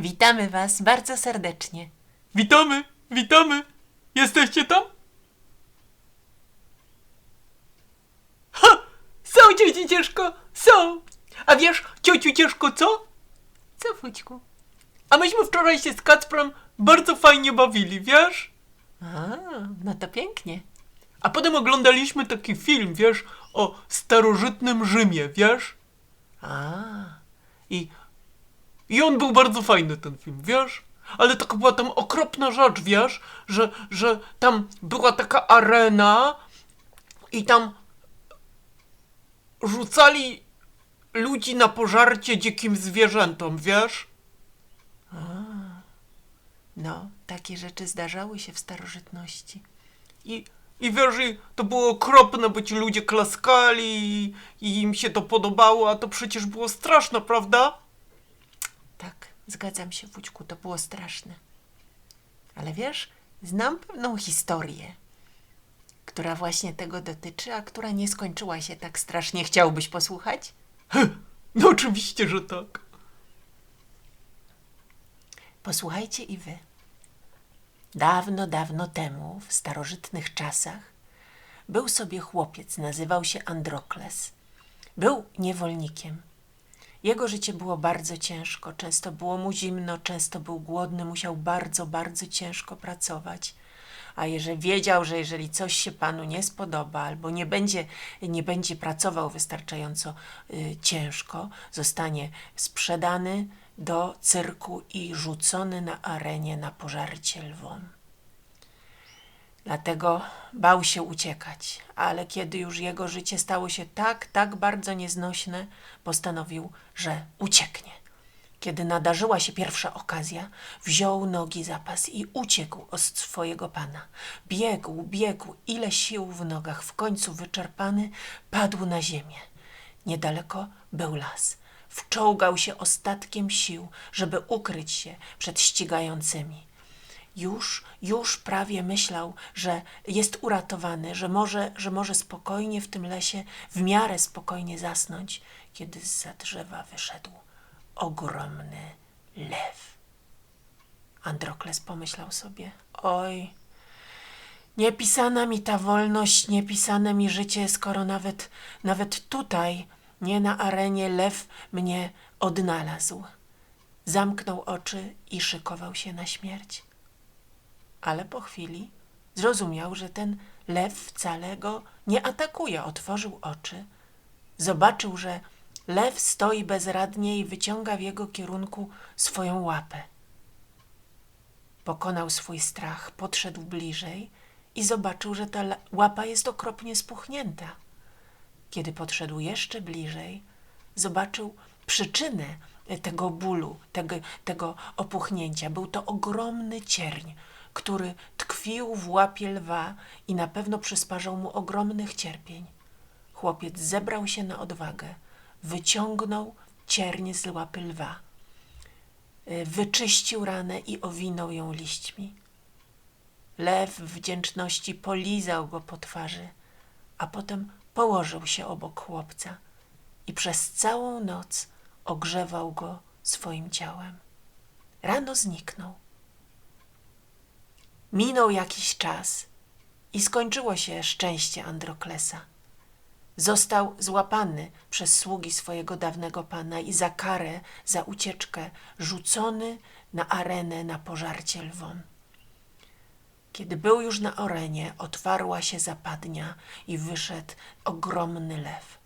Witamy Was bardzo serdecznie. Witamy, witamy. Jesteście tam? Ha! Są, ciociu Cieszko, są. A wiesz, ciociu Cieszko, co? Co, Fućku? A myśmy wczoraj się z Kacprem bardzo fajnie bawili, wiesz? A, no to pięknie. A potem oglądaliśmy taki film, wiesz, o starożytnym Rzymie, wiesz? A, I, I on był bardzo fajny, ten film, wiesz? Ale taka była tam okropna rzecz, wiesz? Że, że tam była taka arena i tam rzucali ludzi na pożarcie dzikim zwierzętom, wiesz? no, takie rzeczy zdarzały się w starożytności. I, i wiesz, i to było okropne, bo ci ludzie klaskali i, i im się to podobało, a to przecież było straszne, prawda? Tak, zgadzam się, Fućku, to było straszne. Ale wiesz, znam pewną historię, która właśnie tego dotyczy, a która nie skończyła się tak strasznie. Chciałbyś posłuchać? No oczywiście, że tak. Posłuchajcie i wy. Dawno, dawno temu, w starożytnych czasach, był sobie chłopiec, nazywał się Androkles. Był niewolnikiem. Jego życie było bardzo ciężko, często było mu zimno, często był głodny, musiał bardzo, bardzo ciężko pracować. A jeżeli wiedział, że jeżeli coś się panu nie spodoba albo nie będzie, nie będzie pracował wystarczająco y, ciężko, zostanie sprzedany do cyrku i rzucony na arenie na pożarcie lwom. Dlatego bał się uciekać, ale kiedy już jego życie stało się tak, tak bardzo nieznośne, postanowił, że ucieknie. Kiedy nadarzyła się pierwsza okazja, wziął nogi za pas i uciekł od swojego pana. Biegł, biegł, ile sił w nogach, w końcu wyczerpany, padł na ziemię. Niedaleko był las. Wczołgał się ostatkiem sił, żeby ukryć się przed ścigającymi. Już, już prawie myślał, że jest uratowany, że może, że może spokojnie w tym lesie, w miarę spokojnie zasnąć, kiedy z drzewa wyszedł ogromny lew. Androkles pomyślał sobie: Oj, niepisana mi ta wolność, niepisane mi życie, skoro nawet, nawet tutaj, nie na arenie, lew mnie odnalazł. Zamknął oczy i szykował się na śmierć ale po chwili zrozumiał, że ten lew wcale go nie atakuje. Otworzył oczy, zobaczył, że lew stoi bezradnie i wyciąga w jego kierunku swoją łapę. Pokonał swój strach, podszedł bliżej i zobaczył, że ta łapa jest okropnie spuchnięta. Kiedy podszedł jeszcze bliżej, zobaczył przyczynę tego bólu, tego, tego opuchnięcia. Był to ogromny cierń, który tkwił w łapie lwa i na pewno przysparzał mu ogromnych cierpień. Chłopiec zebrał się na odwagę, wyciągnął cierń z łapy lwa, y, wyczyścił ranę i owinął ją liśćmi. Lew w wdzięczności polizał go po twarzy, a potem położył się obok chłopca i przez całą noc ogrzewał go swoim ciałem. Rano zniknął. Minął jakiś czas i skończyło się szczęście Androklesa. Został złapany przez sługi swojego dawnego pana i za karę, za ucieczkę rzucony na arenę na pożarcie lwom. Kiedy był już na arenie, otwarła się zapadnia i wyszedł ogromny lew.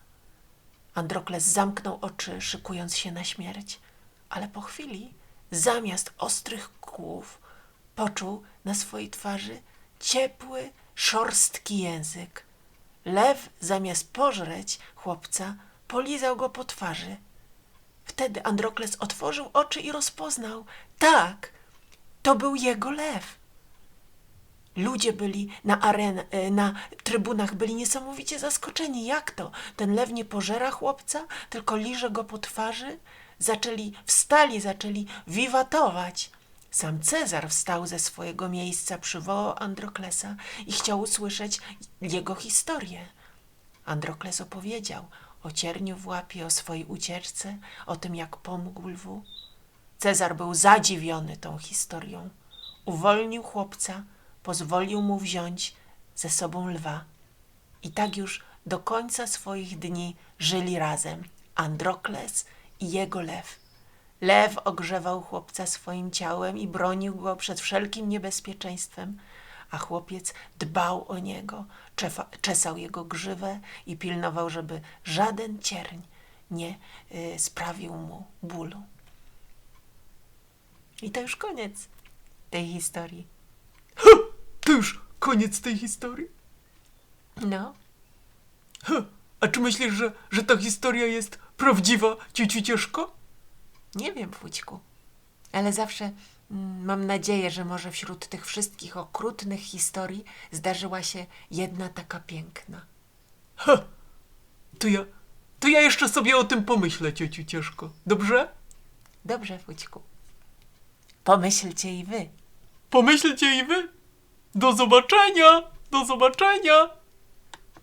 Androkles zamknął oczy, szykując się na śmierć, ale po chwili, zamiast ostrych kłów, poczuł na swojej twarzy ciepły, szorstki język. Lew zamiast pożreć chłopca, polizał go po twarzy. Wtedy Androkles otworzył oczy i rozpoznał. Tak, to był jego lew. Ludzie byli na aren, e, na trybunach byli niesamowicie zaskoczeni. Jak to? Ten lew nie pożera chłopca, tylko liże go po twarzy? Zaczęli, wstali, zaczęli wiwatować. Sam Cezar wstał ze swojego miejsca, przywołał Androklesa i chciał usłyszeć jego historię. Androkles opowiedział o cierniu w łapie, o swojej ucieczce, o tym, jak pomógł lwu. Cezar był zadziwiony tą historią. Uwolnił chłopca, pozwolił mu wziąć ze sobą lwa. I tak już do końca swoich dni żyli razem Androkles i jego lew. Lew ogrzewał chłopca swoim ciałem i bronił go przed wszelkim niebezpieczeństwem, a chłopiec dbał o niego, czefa, czesał jego grzywę i pilnował, żeby żaden cierń nie y, sprawił mu bólu. I to już koniec tej historii. To już koniec tej historii? No, Huh. A czy myślisz, że, że ta historia jest prawdziwa, ciociu Cieszko? Nie wiem, Fućku, ale zawsze mm, mam nadzieję, że może wśród tych wszystkich okrutnych historii zdarzyła się jedna taka piękna. Ha! To ja, to ja jeszcze sobie o tym pomyślę, ciociu Cieszko. Dobrze? Dobrze, Fućku. Pomyślcie i wy. Pomyślcie i wy. Do zobaczenia! Do zobaczenia!